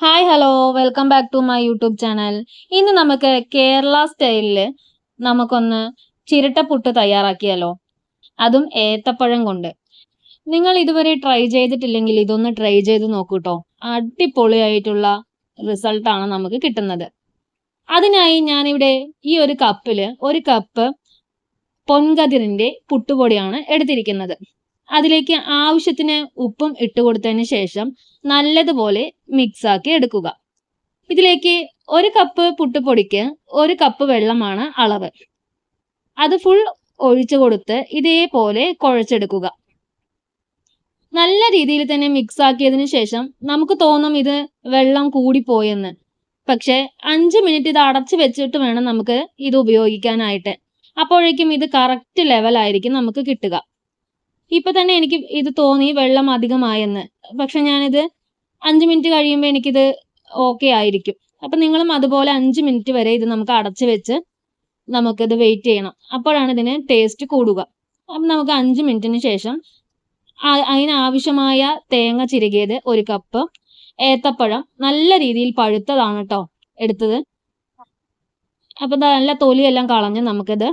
Hi hello welcome back to my YouTube channel ഇന്ന് നമുക്ക് കേരള സ്റ്റൈലിൽ നമുക്കൊന്ന് ചിരട്ടപ്പുട്ട് തയ്യാറാക്കിയാലോ? അതും ഏത്തപ്പഴം കൊണ്ട്. നിങ്ങൾ ഇതുവരെ ട്രൈ ചെയ്തിട്ടില്ലെങ്കിൽ ഇതൊന്ന് ട്രൈ ചെയ്ത് നോക്കൂട്ടോ അടിപൊളിയായിട്ടുള്ള റിസൾട്ടാണ് നമുക്ക് കിട്ടുന്നത്. അതിനായി ഞാനിവിടെ ഈ ഒരു കപ്പിൽ ഒരു കപ്പ് പൊൻകതിരിന്റെ പുട്ടുപൊടിയാണ് എടുത്തിരിക്കുന്നത്. അതിലേക്ക് ആവശ്യത്തിന് ഉപ്പും ഇട്ട് കൊടുത്തതിന് ശേഷം നല്ലതുപോലെ മിക്സ് ആക്കി എടുക്കുക. ഇതിലേക്ക് ഒരു കപ്പ് പുട്ടുപൊടിക്ക് ഒരു കപ്പ് വെള്ളമാണ് അളവ്. അത് ഫുൾ ഒഴിച്ചു കൊടുത്ത് ഇതേപോലെ കുഴച്ചെടുക്കുക. നല്ല രീതിയിൽ തന്നെ മിക്സ് ആക്കിയതിന് ശേഷം നമുക്ക് തോന്നും ഇത് വെള്ളം കൂടിപ്പോയെന്ന്. പക്ഷെ അഞ്ച് മിനിറ്റ് ഇത് അടച്ചു വെച്ചിട്ട് വേണം നമുക്ക് ഇത് ഉപയോഗിക്കാനായിട്ട്. അപ്പോഴേക്കും ഇത് കറക്റ്റ് ലെവലായിരിക്കും നമുക്ക് കിട്ടുക. ഇപ്പൊ തന്നെ എനിക്ക് ഇത് തോന്നി വെള്ളം അധികമായെന്ന്. പക്ഷെ ഞാനിത് അഞ്ച് മിനിറ്റ് കഴിയുമ്പോൾ എനിക്കിത് ഓക്കെ ആയിരിക്കും. അപ്പൊ നിങ്ങളും അതുപോലെ അഞ്ച് മിനിറ്റ് വരെ ഇത് നമുക്ക് അടച്ചു വെച്ച് നമുക്കിത് വെയിറ്റ് ചെയ്യണം. അപ്പോഴാണ് ഇതിന് ടേസ്റ്റ് കൂടുക. അപ്പം നമുക്ക് അഞ്ച് മിനിറ്റിന് ശേഷം അതിനാവശ്യമായ തേങ്ങ ചിരകിയത് ഒരു കപ്പ് ഏത്തപ്പഴം. നല്ല രീതിയിൽ പഴുത്തതാണ് കേട്ടോ എടുത്തത്. അപ്പൊ നല്ല തൊലിയെല്ലാം കളഞ്ഞ് നമുക്കിത്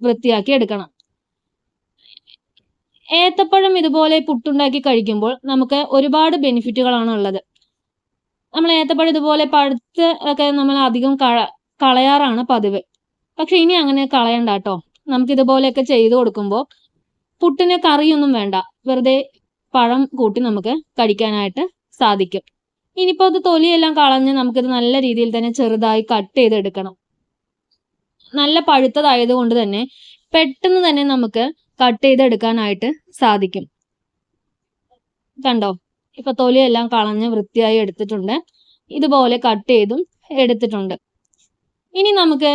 വൃത്തിയാക്കി എടുക്കണം. ഏത്തപ്പഴം ഇതുപോലെ പുട്ടുണ്ടാക്കി കഴിക്കുമ്പോൾ നമുക്ക് ഒരുപാട് ബെനിഫിറ്റുകളാണ് ഉള്ളത്. നമ്മൾ ഏത്തപ്പഴം ഇതുപോലെ പഴുത്ത് ഒക്കെ നമ്മൾ അധികം കള കളയാറാണ് പതിവ്. പക്ഷെ ഇനി അങ്ങനെ കളയണ്ട കേട്ടോ. നമുക്ക് ഇതുപോലെയൊക്കെ ചെയ്തു കൊടുക്കുമ്പോൾ പുട്ടിന് കറിയൊന്നും വേണ്ട. വെറുതെ പഴം കൂട്ടി നമുക്ക് കഴിക്കാനായിട്ട് സാധിക്കും. ഇനിയിപ്പോൾ അത് തൊലിയെല്ലാം കളഞ്ഞ് നമുക്കിത് നല്ല രീതിയിൽ തന്നെ ചെറുതായി കട്ട് ചെയ്തെടുക്കണം. നല്ല പഴുത്തതായത് കൊണ്ട് തന്നെ പെട്ടെന്ന് തന്നെ നമുക്ക് കട്ട് ചെയ്തെടുക്കാനായിട്ട് സാധിക്കും. കണ്ടോ? ഇപ്പൊ തൊലിയെല്ലാം കളഞ്ഞ് വൃത്തിയായി എടുത്തിട്ടുണ്ട്. ഇതുപോലെ കട്ട് ചെയ്തും എടുത്തിട്ടുണ്ട്. ഇനി നമുക്ക്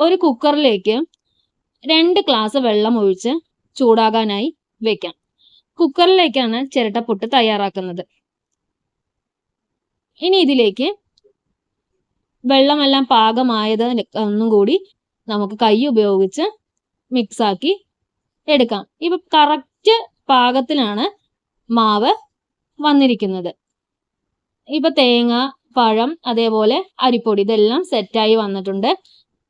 ഒരു കുക്കറിലേക്ക് രണ്ട് ഗ്ലാസ് വെള്ളം ഒഴിച്ച് ചൂടാകാനായി വെക്കാം. കുക്കറിലേക്കാണ് ചിരട്ടപ്പുട്ട് തയ്യാറാക്കുന്നത്. ഇനി ഇതിലേക്ക് വെള്ളമെല്ലാം പാകമായത് ഒന്നും കൂടി നമുക്ക് കൈ ഉപയോഗിച്ച് മിക്സ് ആക്കി എടുക്കാം. ഇപ്പൊ കറക്റ്റ് പാകത്തിലാണ് മാവ് വന്നിരിക്കുന്നത്. ഇപ്പൊ തേങ്ങ പഴം അതേപോലെ അരിപ്പൊടി ഇതെല്ലാം സെറ്റായി വന്നിട്ടുണ്ട്.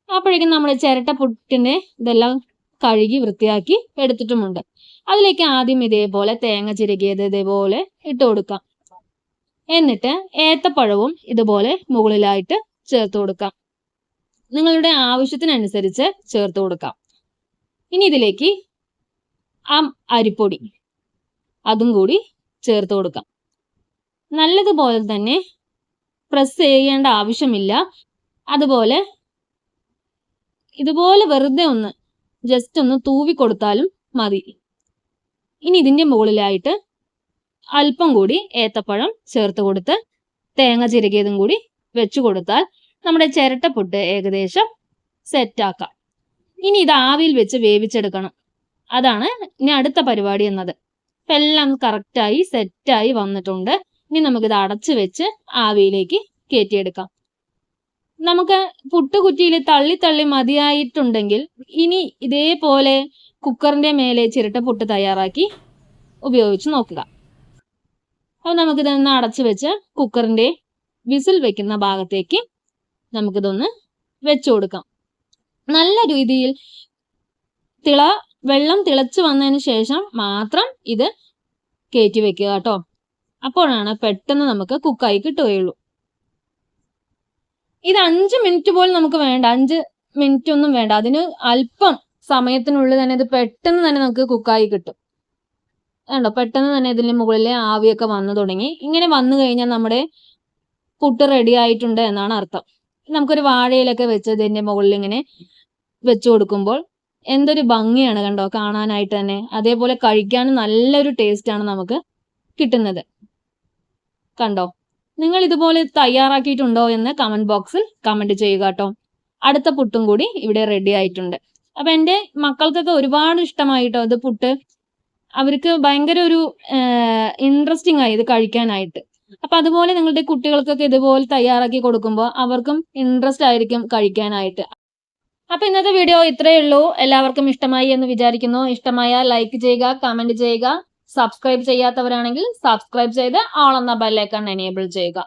അപ്പോഴേക്കും നമ്മൾ ചിരട്ട പുട്ടിനെ ഇതെല്ലാം കഴുകി വൃത്തിയാക്കി എടുത്തിട്ടുമുണ്ട്. അതിലേക്ക് ആദ്യം ഇതേപോലെ തേങ്ങ ചിരകിയത് ഇതേപോലെ ഇട്ട് കൊടുക്കാം. എന്നിട്ട് ഏത്തപ്പഴവും ഇതുപോലെ മുകളിലായിട്ട് ചേർത്ത് കൊടുക്കാം. നിങ്ങളുടെ ആവശ്യത്തിനനുസരിച്ച് ചേർത്ത് കൊടുക്കാം. ഇനി ഇതിലേക്ക് ആ അരിപ്പൊടി അതും കൂടി ചേർത്ത് കൊടുക്കാം. നല്ലതുപോലെ തന്നെ പ്രസ് ചെയ്യേണ്ട ആവശ്യമില്ല. അതുപോലെ ഇതുപോലെ വെറുതെ ഒന്ന് ജസ്റ്റ് ഒന്ന് തൂവി കൊടുത്താലും മതി. ഇനി ഇതിന്റെ മുകളിലായിട്ട് അല്പം കൂടി ഏത്തപ്പഴം ചേർത്ത് കൊടുത്ത് തേങ്ങ ചിരകിയതും കൂടി വെച്ചു കൊടുത്താൽ നമ്മുടെ ചിരട്ടപ്പുട്ട് ഏകദേശം സെറ്റാക്കാം ഇനി ഇത് ആവിയിൽ വെച്ച് വേവിച്ചെടുക്കണം. അതാണ് ഇനി അടുത്ത പരിപാടി എന്നത്. അപ്പം എല്ലാം കറക്റ്റായി സെറ്റായി വന്നിട്ടുണ്ട്. ഇനി നമുക്കിത് അടച്ചു വെച്ച് ആവിയിലേക്ക് കയറ്റിയെടുക്കാം. നമുക്ക് പുട്ടുകുറ്റിയിൽ തള്ളി തള്ളി മതിയായിട്ടുണ്ടെങ്കിൽ ഇനി ഇതേപോലെ കുക്കറിന്റെ മേലെ ചിരട്ട പുട്ട് തയ്യാറാക്കി ഉപയോഗിച്ച് നോക്കുക. അപ്പോൾ നമുക്കിതൊന്ന് അടച്ചു വെച്ച് കുക്കറിന്റെ വിസിൽ വെക്കുന്ന ഭാഗത്തേക്ക് നമുക്കിതൊന്ന് വെച്ചു കൊടുക്കാം. നല്ല രീതിയിൽ തിള വെള്ളം തിളച്ചു വന്നതിന് ശേഷം മാത്രം ഇത് കയറ്റി വെക്കുക കേട്ടോ. അപ്പോഴാണ് പെട്ടെന്ന് നമുക്ക് കുക്കായി കിട്ടുകയുള്ളൂ. ഇത് അഞ്ച് മിനിറ്റ് പോലും നമുക്ക് വേണ്ട. അഞ്ച് മിനിറ്റ് ഒന്നും വേണ്ട. അതിന് അല്പം സമയത്തിനുള്ളിൽ തന്നെ ഇത് പെട്ടെന്ന് തന്നെ നമുക്ക് കുക്കായി കിട്ടും. കണ്ടോ? പെട്ടെന്ന് തന്നെ ഇതിന് മുകളിലെ ആവിയൊക്കെ വന്നു തുടങ്ങി. ഇങ്ങനെ വന്നു കഴിഞ്ഞാൽ നമ്മുടെ പുട്ട് റെഡി ആയിട്ടുണ്ട് എന്നാണ് അർത്ഥം. നമുക്കൊരു വാഴയിലൊക്കെ വെച്ച് ഇതിന്റെ മുകളിൽ ഇങ്ങനെ വെച്ചു കൊടുക്കുമ്പോൾ എന്തൊരു ഭംഗിയാണ് കണ്ടോ? കാണാനായിട്ട് തന്നെ. അതേപോലെ കഴിക്കാൻ നല്ലൊരു ടേസ്റ്റ് ആണ് നമുക്ക് കിട്ടുന്നത്. കണ്ടോ? നിങ്ങൾ ഇതുപോലെ തയ്യാറാക്കിയിട്ടുണ്ടോ എന്ന് കമന്റ് ബോക്സിൽ കമന്റ് ചെയ്യുക കേട്ടോ. അടുത്ത പുട്ടും കൂടി ഇവിടെ റെഡി ആയിട്ടുണ്ട്. അപ്പൊ എന്റെ മക്കൾക്കൊക്കെ ഒരുപാട് ഇഷ്ടമായിട്ടോ ഇത് പുട്ട്? അവർക്ക് ഭയങ്കര ഒരു ഇൻട്രസ്റ്റിംഗ് ആയി ഇത് കഴിക്കാനായിട്ട്. അപ്പൊ അതുപോലെ നിങ്ങളുടെ കുട്ടികൾക്കൊക്കെ ഇതുപോലെ തയ്യാറാക്കി കൊടുക്കുമ്പോൾ അവർക്കും ഇൻട്രസ്റ്റ് ആയിരിക്കും കഴിക്കാനായിട്ട്. അപ്പൊ ഇന്നത്തെ വീഡിയോ ഇത്രയേ ഉള്ളൂ. എല്ലാവർക്കും ഇഷ്ടമായി എന്ന് വിചാരിക്കുന്നു. ഇഷ്ടമായ ലൈക്ക് ചെയ്യുക കമന്റ് ചെയ്യുക സബ്സ്ക്രൈബ് ചെയ്യാത്തവരാണെങ്കിൽ സബ്സ്ക്രൈബ് ചെയ്ത് ആളെന്ന എന്ന ബെല്ലൈക്കൺ എനേബിൾ ചെയ്യുക.